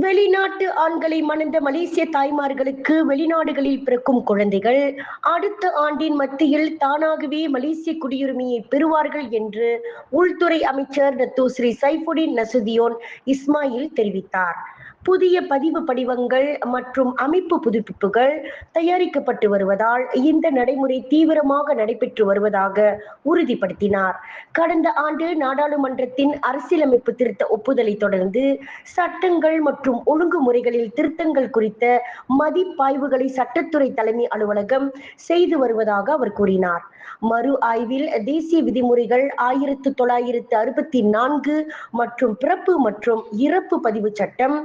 வெளிநாட்டு ஆண்களை மணந்த மலேசிய தாய்மார்களுக்கு வெளிநாடுகளில் பிறக்கும் குழந்தைகள் அடுத்த ஆண்டின் மத்தியில் தானாகவே மலேசிய குடியுரிமையை பெறுவார்கள் என்று உள்துறை அமைச்சர் தத்து ஸ்ரீ சைஃபுடின் நசுதியோன் இஸ்மாயில் தெரிவித்தார். புதிய பதிவு படிவங்கள் மற்றும் அமைப்பு புதுப்பிப்புகள் தயாரிக்கப்பட்டு வருவதால் இந்த நடைமுறை தீவிரமாக நடைபெற்று வருவதாக உறுதிப்படுத்தினார். கடந்த ஆண்டு நாடாளுமன்றத்தின் அரசியலமைப்பு திருத்த ஒப்புதலை தொடர்ந்து சட்டங்கள் மற்றும் ஒழுங்குமுறைகளில் திருத்தங்கள் குறித்த மதிப்பாய்வுகளை சட்டத்துறை தலைமை அலுவலகம் செய்து வருவதாக அவர் கூறினார். மறு ஆய்வில் தேசிய விதிமுறைகள் ஆயிரத்து தொள்ளாயிரத்து அறுபத்தி நான்கு மற்றும் பிறப்பு மற்றும் இறப்பு பதிவு சட்டம்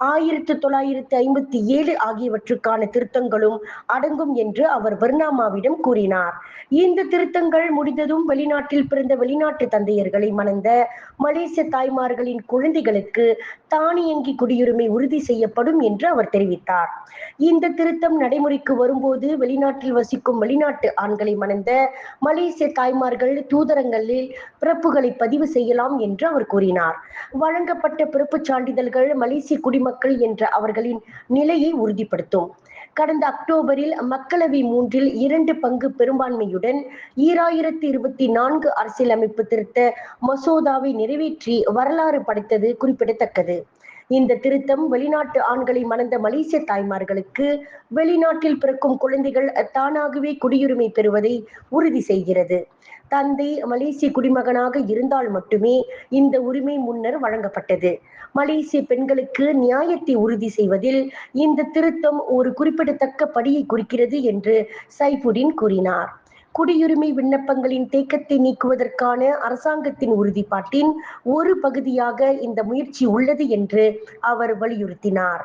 ஆயிரத்தி தொள்ளாயிரத்தி ஐம்பத்தி ஏழு ஆகியவற்றுக்கான திருத்தங்களும் அடங்கும் என்று அவர் பர்னாமாவிடம் கூறினார். இந்த திருத்தங்கள் முடிந்ததும் வெளிநாட்டில் பிறந்த வெளிநாட்டு தந்தையர்களை மணந்த மலேசிய தாய்மார்களின் குழந்தைகளுக்கு தானியங்கி குடியுரிமை உறுதி செய்யப்படும் என்று அவர் தெரிவித்தார். இந்த திருத்தம் நடைமுறைக்கு வரும்போது வெளிநாட்டில் வசிக்கும் வெளிநாட்டு ஆண்களை மணந்த மலேசிய தாய்மார்கள் தூதரங்களில் பிறப்புகளை பதிவு செய்யலாம் என்று அவர் கூறினார். வழங்கப்பட்ட பிறப்புச் சான்றிதழ்கள் மலேசிய குடிமக்கள் என்ற அவர்களின் நிலையை உறுதிப்படுத்தும். கடந்த அக்டோபரில் மக்களவை மூன்றில் இரண்டு பங்கு பெரும்பான்மையுடன் ஈராயிரத்தி இருபத்தி நான்கு அரசியலமைப்பு திருத்த மசோதாவை நிறைவேற்றி வரலாறு படைத்தது குறிப்பிடத்தக்கது. இந்த திருத்தம் வெளிநாட்டு ஆண்களை மணந்த மலேசிய தாய்மார்களுக்கு வெளிநாட்டில் பிறக்கும் குழந்தைகள் தானாகவே குடியுரிமை பெறுவதை உறுதி செய்கிறது. தந்தை மலேசிய குடிமகனாக இருந்தால் மட்டுமே இந்த உரிமை முன்னர் வழங்கப்பட்டது. மலேசிய பெண்களுக்கு நியாயத்தை உறுதி செய்வதில் இந்த திருத்தம் ஒரு குறிப்பிடத்தக்க படியை குறிக்கிறது என்று சைஃபுடின் கூறினார். குடியுரிமை விண்ணப்பங்களின் தேக்கத்தை நீக்குவதற்கான அரசாங்கத்தின் உறுதிப்பாட்டின் ஒரு பகுதியாக இந்த முயற்சி உள்ளது என்று அவர் வலியுறுத்தினார்.